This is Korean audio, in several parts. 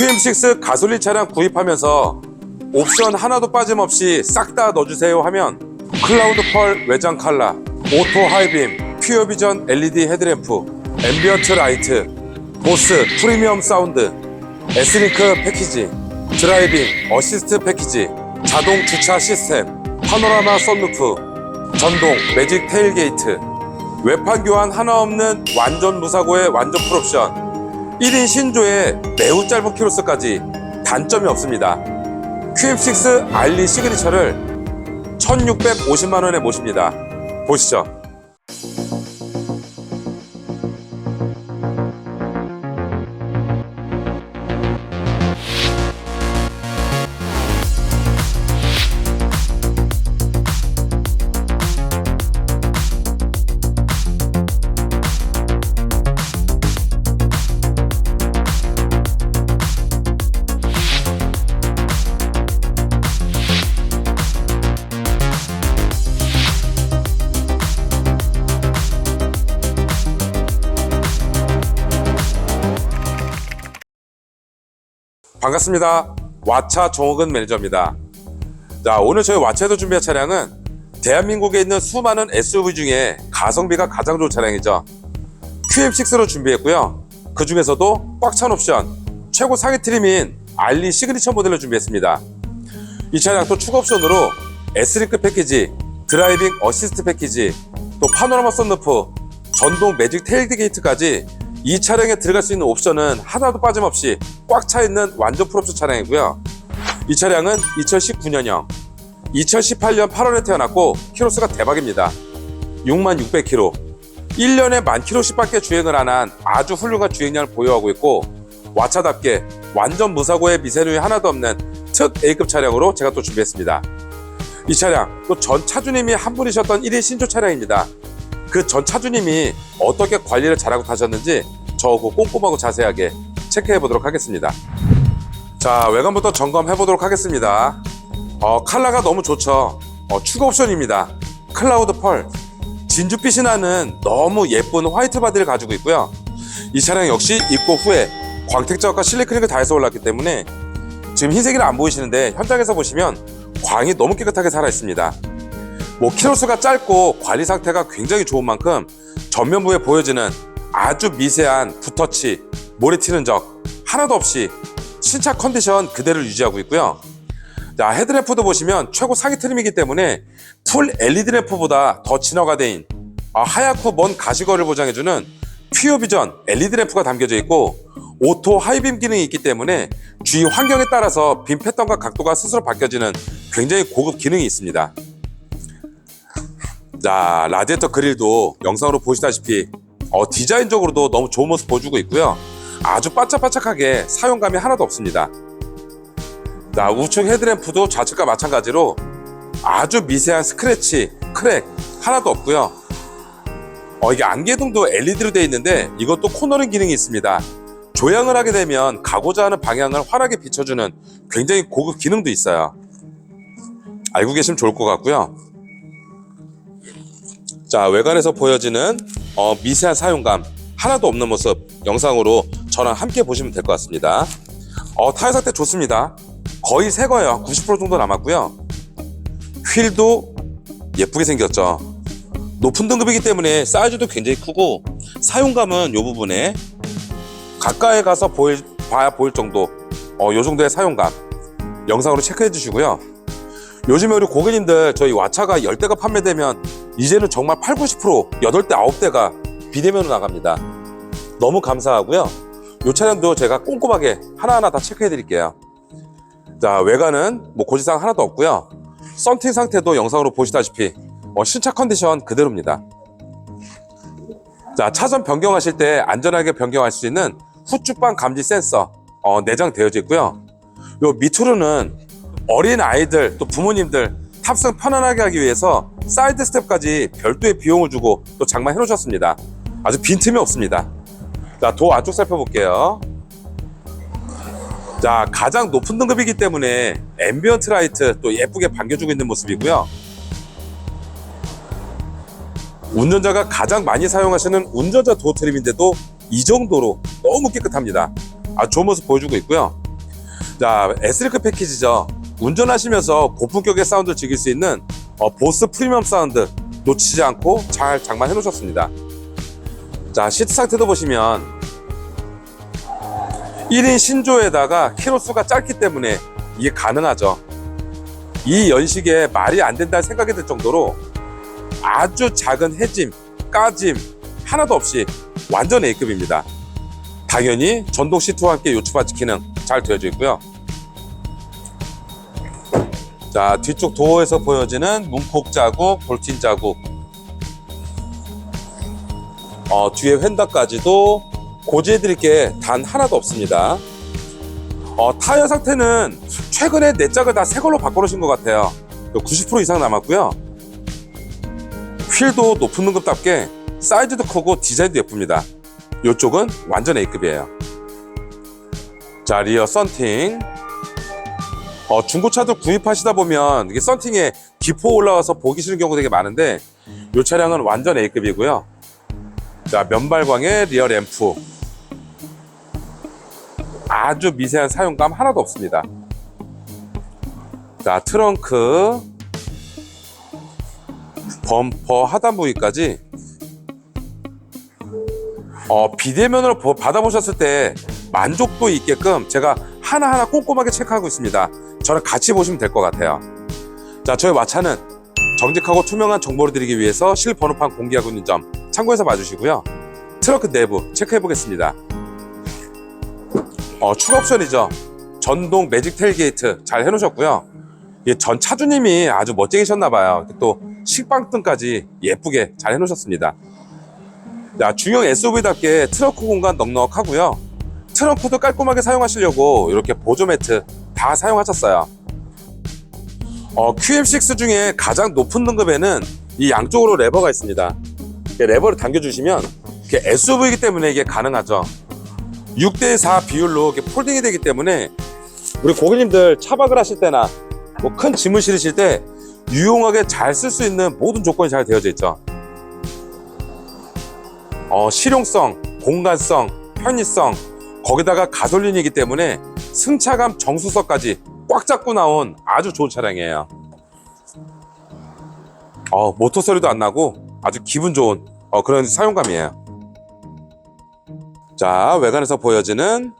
QM6 가솔린 차량 구입하면서 옵션 하나도 빠짐없이 싹 다 넣어주세요 하면 클라우드 펄 외장 칼라, 오토 하이빔, 퓨어 비전 LED 헤드램프, 앰비언트 라이트, 보스 프리미엄 사운드, S링크 패키지, 드라이빙 어시스트 패키지, 자동 주차 시스템, 파노라마 썬루프, 전동 매직 테일게이트, 외판 교환 하나 없는 완전 무사고의 완전 풀옵션, 1인 신조에 매우 짧은 키로수까지 단점이 없습니다. QM6 알리 시그니처를 1650만 원에 모십니다. 보시죠. 반갑습니다. 와차 정옥은 매니저입니다. 자, 오늘 저희 와차에서 준비한 차량은 대한민국에 있는 수많은 SUV 중에 가성비가 가장 좋은 차량이죠. QM6로 준비했고요. 그 중에서도 꽉 찬 옵션, 최고 상위 트림인 알리 시그니처 모델로 준비했습니다. 이 차량 또 추가 옵션으로 S링크 패키지, 드라이빙 어시스트 패키지, 또 파노라마 썬루프, 전동 매직 테일드 게이트까지 이 차량에 들어갈 수 있는 옵션은 하나도 빠짐없이 꽉 차 있는 완전 풀옵션 차량이고요. 이 차량은 2019년형, 2018년 8월에 태어났고 키로수가 대박입니다. 6만 600km, 1년에 만 킬로씩밖에 주행을 안 한 아주 훌륭한 주행량을 보유하고 있고 와차답게 완전 무사고의 미세누이 하나도 없는 특 A급 차량으로 제가 또 준비했습니다. 이 차량 또 전 차주님이 한 분이셨던 1인 신조 차량입니다. 그 전 차주님이 어떻게 관리를 잘하고 타셨는지 저하고 꼼꼼하고 자세하게 체크해 보도록 하겠습니다. 자 외관부터 점검해 보도록 하겠습니다. 어, 컬러가 너무 좋죠. 어, 추가 옵션입니다. 클라우드 펄 진주빛이 나는 너무 예쁜 화이트 바디를 가지고 있고요. 이 차량 역시 입고 후에 광택 작업과 실리크링을 다 해서 올랐기 때문에 지금 흰색이라 안 보이시는데 현장에서 보시면 광이 너무 깨끗하게 살아 있습니다. 뭐 키로수가 짧고 관리 상태가 굉장히 좋은 만큼 전면부에 보여지는 아주 미세한 붓터치, 모래 튀는 적 하나도 없이 신차 컨디션 그대로 유지하고 있고요. 자, 헤드램프도 보시면 최고 상위 트림이기 때문에 풀 LED 램프보다 더 진화가 된 아, 하얗고 먼 가시거리를 보장해주는 퓨어 비전 LED 램프가 담겨져 있고 오토 하이빔 기능이 있기 때문에 주위 환경에 따라서 빔 패턴과 각도가 스스로 바뀌어지는 굉장히 고급 기능이 있습니다. 자, 라디에이터 그릴도 영상으로 보시다시피 어, 디자인적으로도 너무 좋은 모습 보여주고 있고요. 아주 바짝바짝하게 사용감이 하나도 없습니다. 자, 우측 헤드램프도 좌측과 마찬가지로 아주 미세한 스크래치, 크랙 하나도 없고요. 어, 이게 안개등도 LED로 되어 있는데 이것도 코너링 기능이 있습니다. 조향을 하게 되면 가고자 하는 방향을 환하게 비춰주는 굉장히 고급 기능도 있어요. 알고 계시면 좋을 것 같고요. 자, 외관에서 보여지는 어, 미세한 사용감 하나도 없는 모습 영상으로 저랑 함께 보시면 될 것 같습니다. 어, 타이어 상태 좋습니다. 거의 새 거예요. 90% 정도 남았고요. 휠도 예쁘게 생겼죠. 높은 등급이기 때문에 사이즈도 굉장히 크고 사용감은 이 부분에 가까이 가서 보일, 봐야 보일 정도 어, 요 정도의 사용감 영상으로 체크해 주시고요. 요즘에 우리 고객님들 저희 와차가 10대가 판매되면 이제는 정말 8, 90% 8대, 9대가 비대면으로 나갑니다. 너무 감사하고요. 이 차량도 제가 꼼꼼하게 하나하나 다 체크해 드릴게요. 자, 외관은 뭐 고지사항 하나도 없고요. 썬팅 상태도 영상으로 보시다시피 어, 신차 컨디션 그대로입니다. 자, 차선 변경하실 때 안전하게 변경할 수 있는 후추방 감지 센서 어, 내장되어져 있고요. 요 밑으로는 어린 아이들 또 부모님들 탑승 편안하게 하기 위해서 사이드 스텝까지 별도의 비용을 주고 또 장만해 놓으셨습니다. 아주 빈틈이 없습니다. 자, 도 안쪽 살펴볼게요. 자, 가장 높은 등급이기 때문에 앰비언트 라이트 또 예쁘게 반겨주고 있는 모습이고요. 운전자가 가장 많이 사용하시는 운전자 도어 트림인데도 이 정도로 너무 깨끗합니다. 아주 좋은 모습 보여주고 있고요. 자, S리크 패키지죠. 운전하시면서 고품격의 사운드를 즐길 수 있는 어, 보스 프리미엄 사운드 놓치지 않고 잘 장만해 놓으셨습니다. 자, 시트 상태도 보시면 1인 신조에다가 키로수가 짧기 때문에 이게 가능하죠. 이 연식에 말이 안 된다는 생각이 들 정도로 아주 작은 해짐, 까짐 하나도 없이 완전 A급입니다. 당연히 전동 시트와 함께 요추바지 기능 잘 되어져 있고요. 자, 뒤쪽 도어에서 보여지는 문콕 자국, 볼틴 자국. 어, 뒤에 휀다까지도 고지해드릴 게 단 하나도 없습니다. 어, 타이어 상태는 최근에 네 짝을 다 새 걸로 바꿔놓으신 것 같아요. 90% 이상 남았고요. 휠도 높은 등급답게 사이즈도 크고 디자인도 예쁩니다. 이쪽은 완전 A급이에요. 자, 리어 썬팅. 어, 중고차도 구입하시다 보면 이게 썬팅에 기포 올라와서 보기 싫은 경우 되게 많은데 이 차량은 완전 A급이고요. 자, 면발광의 리어 램프. 아주 미세한 사용감 하나도 없습니다. 자, 트렁크. 범퍼 하단 부위까지 어, 비대면으로 보- 받아보셨을 때 만족도 있게끔 제가 하나하나 꼼꼼하게 체크하고 있습니다. 저랑 같이 보시면 될 것 같아요. 자, 저희 마차는 정직하고 투명한 정보를 드리기 위해서 실 번호판 공개하고 있는 점 참고해서 봐주시고요. 트렁크 내부 체크해 보겠습니다. 어, 추가 옵션이죠. 전동 매직 텔게이트 잘 해놓으셨고요. 이게 전 차주님이 아주 멋쟁이셨나봐요. 또 식빵등까지 예쁘게 잘 해놓으셨습니다. 자, 중형 SUV답게 트렁크 공간 넉넉하고요. 트렁크도 깔끔하게 사용하시려고 이렇게 보조 매트 다 사용하셨어요. 어, QM6 중에 가장 높은 등급에는 이 양쪽으로 레버가 있습니다. 레버를 당겨주시면 SUV이기 때문에 이게 가능하죠. 6대4 비율로 이렇게 폴딩이 되기 때문에 우리 고객님들 차박을 하실 때나 뭐 큰 짐을 실으실 때 유용하게 잘 쓸 수 있는 모든 조건이 잘 되어져 있죠. 어, 실용성, 공간성, 편의성, 거기다가 가솔린이기 때문에 승차감 정수석까지 꽉 잡고 나온 아주 좋은 차량이에요. 어, 모터 소리도 안 나고 아주 기분 좋은 어, 그런 사용감이에요. 자, 외관에서 보여지는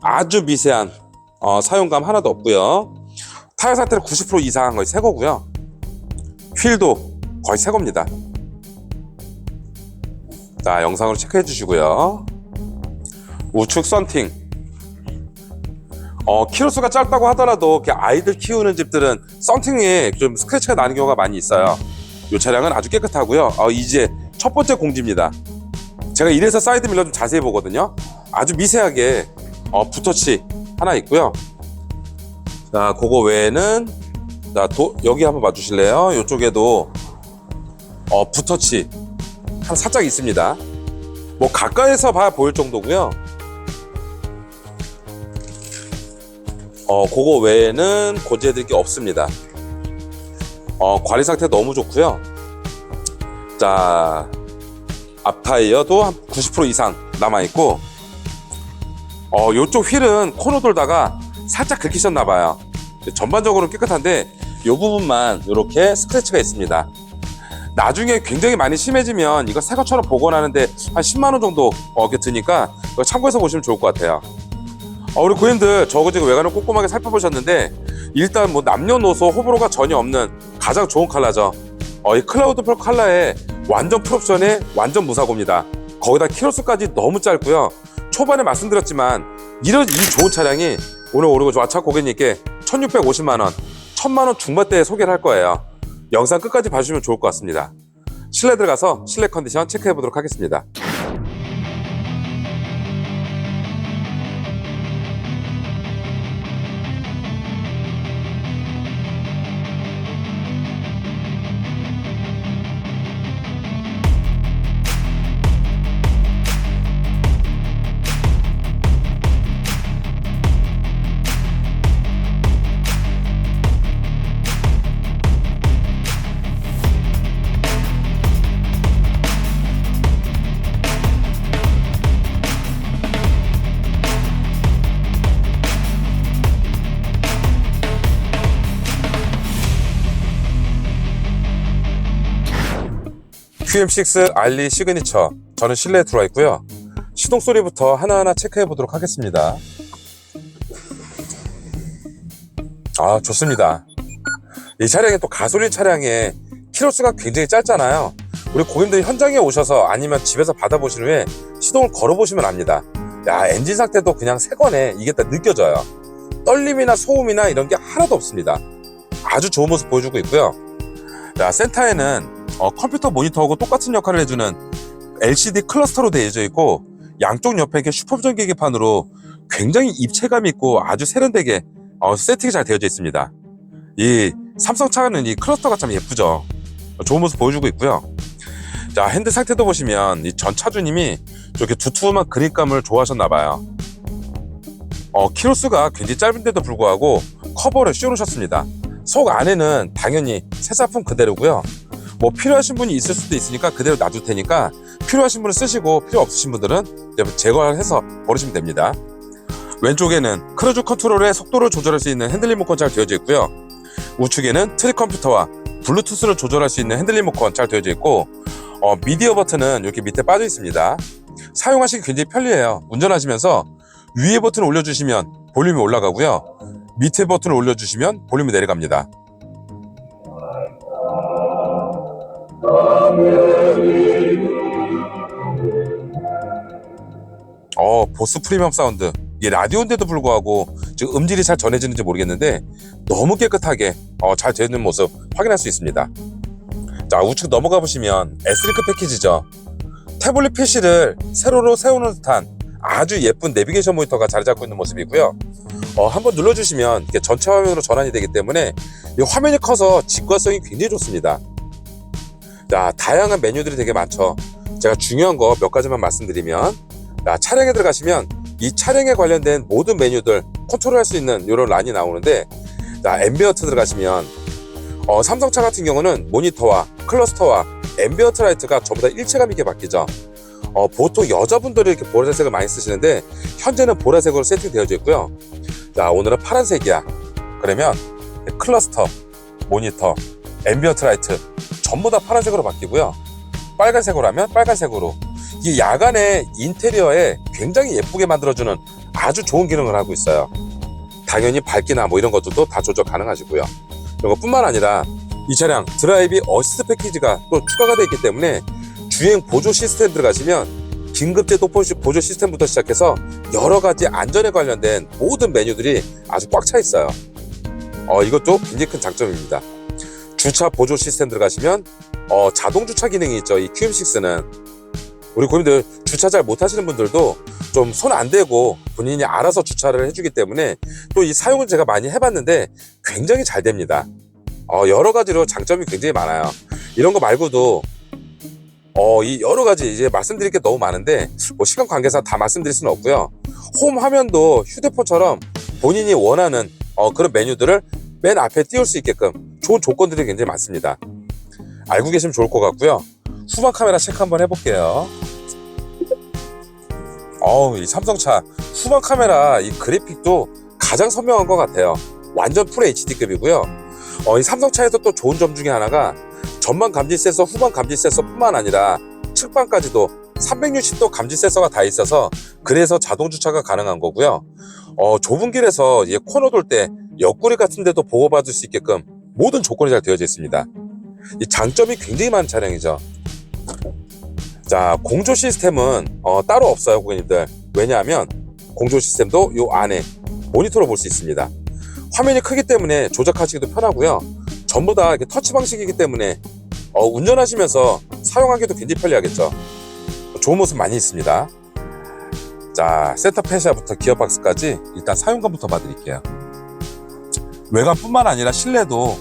아주 미세한 어, 사용감 하나도 없고요. 타이어 상태는 90% 이상 거의 새 거고요. 휠도 거의 새 겁니다. 자, 영상으로 체크해 주시고요. 우측 썬팅. 어, 키로수가 짧다고 하더라도 아이들 키우는 집들은 썬팅에 좀 스크래치가 나는 경우가 많이 있어요. 이 차량은 아주 깨끗하고요. 어, 이제 첫 번째 공지입니다. 제가 이래서 사이드 밀러 좀 자세히 보거든요. 아주 미세하게 어, 붓터치 하나 있고요. 자, 그거 외에는 자, 도, 여기 한번 봐주실래요? 이쪽에도 어, 붓터치 한 살짝 있습니다. 뭐 가까이서 봐야 보일 정도고요. 어, 그거 외에는 고지해드릴 게 없습니다. 어, 관리 상태 너무 좋고요. 자, 앞 타이어도 한 90% 이상 남아 있고, 어, 요쪽 휠은 코너 돌다가 살짝 긁히셨나 봐요. 전반적으로 깨끗한데, 요 부분만 이렇게 스크래치가 있습니다. 나중에 굉장히 많이 심해지면 이거 새 것처럼 복원하는데 한 10만 원 정도 어, 드니까 참고해서 보시면 좋을 것 같아요. 어, 우리 고객님들 저거 지금 외관을 꼼꼼하게 살펴보셨는데 일단 뭐 남녀노소 호불호가 전혀 없는 가장 좋은 컬러죠. 어, 이 클라우드 프로 컬러의 완전 풀옵션의 완전 무사고입니다. 거기다 키로수까지 너무 짧고요. 초반에 말씀드렸지만 이런 이 좋은 차량이 오늘 오르고 좌차 고객님께 1650만 원, 1000만 원 중반대에 소개를 할 거예요. 영상 끝까지 봐주시면 좋을 것 같습니다. 실내 들어가서 실내 컨디션 체크해 보도록 하겠습니다. QM6 알리 시그니처. 저는 실내에 들어와 있고요. 시동 소리부터 하나하나 체크해 보도록 하겠습니다. 아 좋습니다. 이 차량이 또 가솔린 차량에 키로수가 굉장히 짧잖아요. 우리 고객님들이 현장에 오셔서 아니면 집에서 받아보신 후에 시동을 걸어보시면 압니다. 야 엔진 상태도 그냥 새 거네. 이게 딱 느껴져요. 떨림이나 소음이나 이런 게 하나도 없습니다. 아주 좋은 모습 보여주고 있고요. 자 센터에는 어, 컴퓨터 모니터하고 똑같은 역할을 해주는 LCD 클러스터로 되어져 있고 양쪽 옆에 이렇게 슈퍼비전 계기판으로 굉장히 입체감 있고 아주 세련되게 어, 세팅이 잘 되어져 있습니다. 이 삼성 차는 이 클러스터가 참 예쁘죠. 좋은 모습 보여주고 있고요. 자 핸드 상태도 보시면 이 전 차주님이 이렇게 두툼한 그립감을 좋아하셨나봐요. 어, 키로수가 굉장히 짧은데도 불구하고 커버를 씌워놓으셨습니다. 속 안에는 당연히 새 제품 그대로고요. 뭐 필요하신 분이 있을 수도 있으니까 그대로 놔둘 테니까 필요하신 분은 쓰시고 필요 없으신 분들은 이제 제거해서 버리시면 됩니다. 왼쪽에는 크루즈 컨트롤의 속도를 조절할 수 있는 핸들 리모컨 잘 되어져 있고요. 우측에는 트릭 컴퓨터와 블루투스를 조절할 수 있는 핸들 리모컨 잘 되어져 있고 어, 미디어 버튼은 이렇게 밑에 빠져 있습니다. 사용하시기 굉장히 편리해요. 운전하시면서 위에 버튼을 올려주시면 볼륨이 올라가고요. 밑에 버튼을 올려주시면 볼륨이 내려갑니다. 어, 보스 프리미엄 사운드. 이게 라디오인데도 불구하고 지금 음질이 잘 전해지는지 모르겠는데 너무 깨끗하게 어, 잘 되는 모습 확인할 수 있습니다. 자, 우측 넘어가 보시면 S링크 패키지죠. 태블릿 PC를 세로로 세우는 듯한 아주 예쁜 내비게이션 모니터가 자리 잡고 있는 모습이고요. 어, 한번 눌러주시면 전체 화면으로 전환이 되기 때문에 이 화면이 커서 직관성이 굉장히 좋습니다. 자, 다양한 메뉴들이 되게 많죠. 제가 중요한 거 몇 가지만 말씀드리면, 자, 차량에 들어가시면 이 차량에 관련된 모든 메뉴들 컨트롤할 수 있는 이런 란이 나오는데, 자, 앰비언트 들어가시면, 어, 삼성차 같은 경우는 모니터와 클러스터와 앰비언트 라이트가 전부 다 일체감 있게 바뀌죠. 어, 보통 여자분들이 이렇게 보라색을 많이 쓰시는데, 현재는 보라색으로 세팅되어져 있고요. 자, 오늘은 파란색이야. 그러면 클러스터, 모니터, 앰비언트 라이트 전부 다 파란색으로 바뀌고요. 빨간색으로 하면 빨간색으로. 이게 야간에 인테리어에 굉장히 예쁘게 만들어주는 아주 좋은 기능을 하고 있어요. 당연히 밝기나 뭐 이런 것들도 다 조절 가능하시고요. 이런 것뿐만 아니라 이 차량 드라이브 어시스트 패키지가 또 추가가 되어 있기 때문에 주행 보조 시스템 들어가시면 긴급제 또 보조 시스템부터 시작해서 여러 가지 안전에 관련된 모든 메뉴들이 아주 꽉 차 있어요. 어, 이것도 굉장히 큰 장점입니다. 주차 보조 시스템 들어가시면 어, 자동 주차 기능이 있죠. 이 QM6는 우리 고객님들 주차 잘 못하시는 분들도 좀 손 안 대고 본인이 알아서 주차를 해주기 때문에 또 이 사용을 제가 많이 해봤는데 굉장히 잘 됩니다. 어, 여러 가지로 장점이 굉장히 많아요. 이런 거 말고도 어, 이 여러 가지 이제 말씀드릴 게 너무 많은데 뭐 시간 관계상 다 말씀드릴 수는 없고요. 홈 화면도 휴대폰처럼 본인이 원하는 어, 그런 메뉴들을 맨 앞에 띄울 수 있게끔 좋은 조건들이 굉장히 많습니다. 알고 계시면 좋을 것 같고요. 후방 카메라 체크 한번 해볼게요. 어우, 이 삼성차 후방 카메라 이 그래픽도 가장 선명한 것 같아요. 완전 풀 HD급이고요. 어, 이 삼성차에서 또 좋은 점 중에 하나가 전방 감지 센서, 후방 감지 센서뿐만 아니라 측방까지도 360도 감지 센서가 다 있어서 그래서 자동 주차가 가능한 거고요. 어, 좁은 길에서 이제 코너 돌 때 옆구리 같은 데도 보호받을 수 있게끔 모든 조건이 잘 되어져 있습니다. 이 장점이 굉장히 많은 차량이죠. 자, 공조 시스템은 어, 따로 없어요, 고객님들. 왜냐하면 공조 시스템도 이 안에 모니터로 볼 수 있습니다. 화면이 크기 때문에 조작하시기도 편하고요. 전부 다 이렇게 터치 방식이기 때문에 어, 운전하시면서 사용하기도 굉장히 편리하겠죠. 좋은 모습 많이 있습니다. 자, 센터 페시아부터 기어박스까지 일단 사용감부터 봐드릴게요. 외관뿐만 아니라 실내도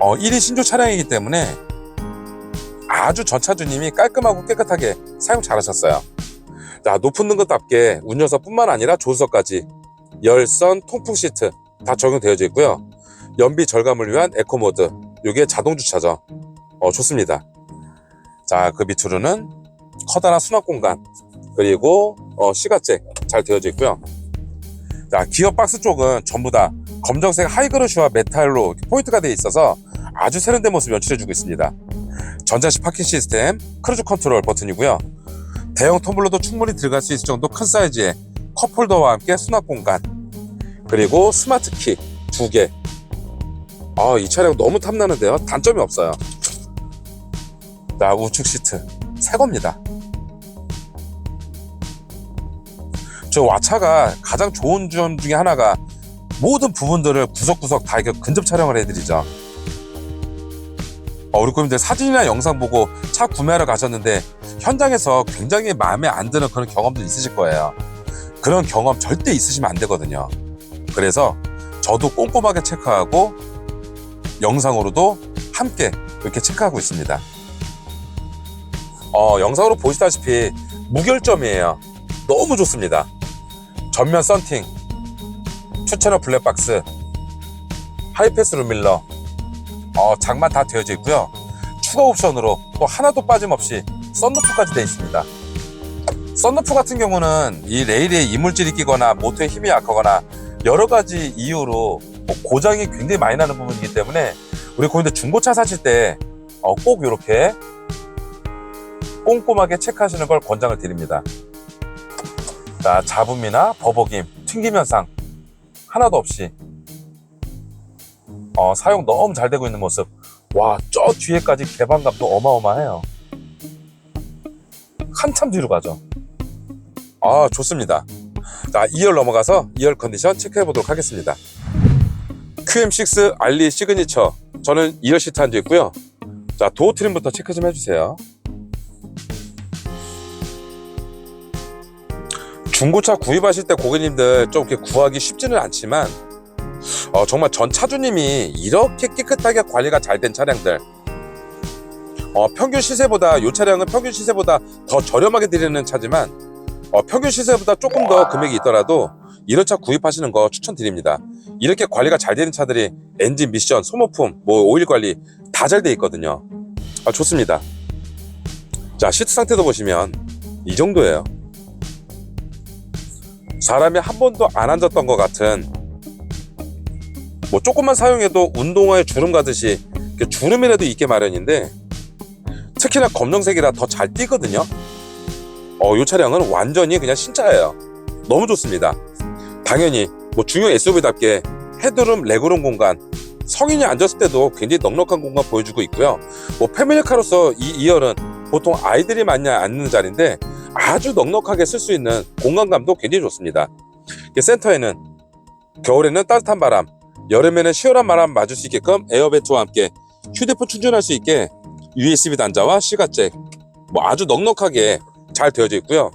어, 1위 신조 차량이기 때문에 아주 전차주님이 깔끔하고 깨끗하게 사용 잘하셨어요. 자, 높은 등급답게 운전석뿐만 아니라 조수석까지 열선, 통풍 시트 다 적용되어져 있고요. 연비 절감을 위한 에코 모드, 이게 자동 주차죠. 어, 좋습니다. 자, 그 밑으로는 커다란 수납 공간, 그리고 어, 시가잭 잘 되어져 있고요. 자, 기어 박스 쪽은 전부 다 검정색 하이그로시와 메탈로 포인트가 되어 있어서 아주 세련된 모습 연출해주고 있습니다. 전자식 파킹 시스템, 크루즈 컨트롤 버튼이고요. 대형 텀블러도 충분히 들어갈 수 있을 정도 큰 사이즈의 컵홀더와 함께 수납 공간, 그리고 스마트 키 두 개. 아, 이 차량 너무 탐나는데요. 단점이 없어요. 자, 우측 시트 새 겁니다. 저 와차가 가장 좋은 점 중에 하나가 모든 부분들을 구석구석 다 이렇게 근접 촬영을 해드리죠. 어, 우리 고객님들 사진이나 영상 보고 차 구매하러 가셨는데 현장에서 굉장히 마음에 안 드는 그런 경험도 있으실 거예요. 그런 경험 절대 있으시면 안 되거든요. 그래서 저도 꼼꼼하게 체크하고 영상으로도 함께 이렇게 체크하고 있습니다. 어, 영상으로 보시다시피 무결점이에요. 너무 좋습니다. 전면 썬팅, 추천어 블랙박스, 하이패스 룸밀러, 어, 장만 다 되어져 있고요. 추가 옵션으로 또 하나도 빠짐없이 썬루프까지 되어 있습니다. 썬루프 같은 경우는 이 레일에 이물질이 끼거나 모터에 힘이 약하거나 여러 가지 이유로 뭐 고장이 굉장히 많이 나는 부분이기 때문에 우리 고객들 중고차 사실 때 꼭 이렇게 꼼꼼하게 체크하시는 걸 권장을 드립니다. 자, 잡음이나 버벅임, 튕김 현상 하나도 없이 어, 사용 너무 잘 되고 있는 모습. 와, 저 뒤에까지 개방감도 어마어마해요. 한참 뒤로 가죠. 아, 좋습니다. 자, 2열 넘어가서 2열 컨디션 체크해 보도록 하겠습니다. QM6 알리 시그니처. 저는 2열 시트 앉아 있고요. 자, 도어 트림부터 체크 좀 해주세요. 중고차 구입하실 때 고객님들 좀 이렇게 구하기 쉽지는 않지만 어, 정말 전 차주님이 이렇게 깨끗하게 관리가 잘 된 차량들 어, 평균 시세보다 이 차량은 평균 시세보다 더 저렴하게 드리는 차지만 어, 평균 시세보다 조금 더 금액이 있더라도 이런 차 구입하시는 거 추천드립니다. 이렇게 관리가 잘 되는 차들이 엔진 미션, 소모품, 뭐 오일 관리 다 잘 돼 있거든요. 아, 좋습니다. 자 시트 상태도 보시면 이 정도예요. 사람이 한 번도 안 앉았던 것 같은 뭐 조금만 사용해도 운동화에 주름 가듯이 주름이라도 있게 마련인데 특히나 검정색이라 더잘 띄거든요. 어, 이 차량은 완전히 그냥 신차예요. 너무 좋습니다. 당연히 뭐 중형 SUV답게 헤드룸, 레그룸 공간, 성인이 앉았을 때도 굉장히 넉넉한 공간 보여주고 있고요. 뭐 패밀리카로서 이 2열은 보통 아이들이 많이 앉는 자리인데 아주 넉넉하게 쓸 수 있는 공간감도 굉장히 좋습니다. 센터에는 겨울에는 따뜻한 바람, 여름에는 시원한 바람 맞을 수 있게끔 에어베트와 함께 휴대폰 충전할 수 있게 USB 단자와 시가잭 뭐 아주 넉넉하게 잘 되어져 있고요.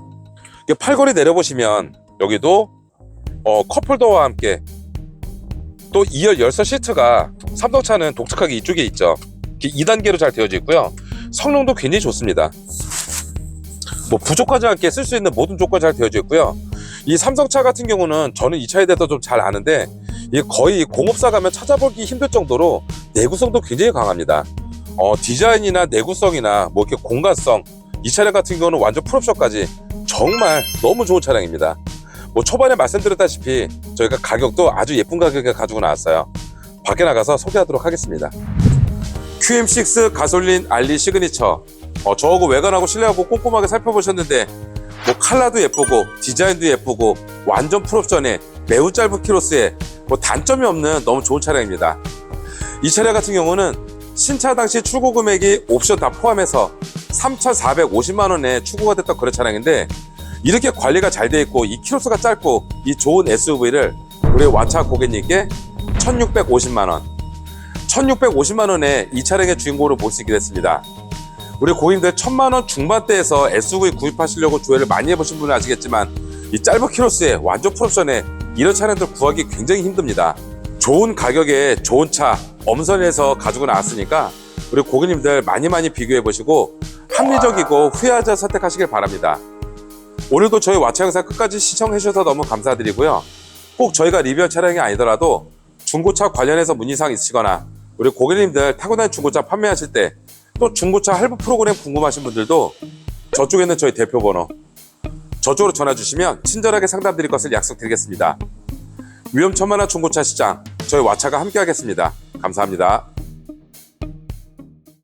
팔걸이 내려보시면 여기도 어, 컵홀더와 함께 또 2열 열선 시트가 삼성차는 독특하게 이쪽에 있죠. 이렇게 2단계로 잘 되어져 있고요. 성능도 굉장히 좋습니다. 뭐 부족하지 않게 쓸 수 있는 모든 조건이 잘 되어져 있고요. 이 삼성차 같은 경우는 저는 이 차에 대해서 좀 잘 아는데 이게 거의 공업사 가면 찾아보기 힘들 정도로 내구성도 굉장히 강합니다. 어, 디자인이나 내구성이나 뭐 이렇게 공간성 이 차량 같은 경우는 완전 풀옵션까지 정말 너무 좋은 차량입니다. 뭐 초반에 말씀드렸다시피 저희가 가격도 아주 예쁜 가격에 가지고 나왔어요. 밖에 나가서 소개하도록 하겠습니다. QM6 가솔린 알리 시그니처 어, 저하고 외관하고 실내하고 꼼꼼하게 살펴보셨는데 뭐 컬러도 예쁘고 디자인도 예쁘고 완전 풀옵션에 매우 짧은 키로수에 뭐 단점이 없는 너무 좋은 차량입니다. 이 차량 같은 경우는 신차 당시 출고 금액이 옵션 다 포함해서 3,450만 원에 출고가 됐던 그런 차량인데 이렇게 관리가 잘 돼 있고 이 키로수가 짧고 이 좋은 SUV를 우리 와차 고객님께 1,650만 원, 1,650만 원에 이 차량의 주인공으로 볼 수 있게 됐습니다. 우리 고객님들 천만 원 중반대에서 SUV 구입하시려고 조회를 많이 해보신 분은 아시겠지만 이 짧은 키로수에 완전 풀옵션에 이런 차량들 구하기 굉장히 힘듭니다. 좋은 가격에 좋은 차 엄선해서 가지고 나왔으니까 우리 고객님들 많이 많이 비교해 보시고 합리적이고 후회하지 선택하시길 바랍니다. 오늘도 저희 와차 영상 끝까지 시청해 주셔서 너무 감사드리고요. 꼭 저희가 리뷰할 차량이 아니더라도 중고차 관련해서 문의사항 있으시거나 우리 고객님들 타고 다니는 중고차 판매하실 때 또 중고차 할부 프로그램 궁금하신 분들도 저쪽에 있는 저희 대표 번호 저쪽으로 전화 주시면 친절하게 상담 드릴 것을 약속드리겠습니다. 위험천만한 중고차 시장 저희 와차가 함께 하겠습니다. 감사합니다.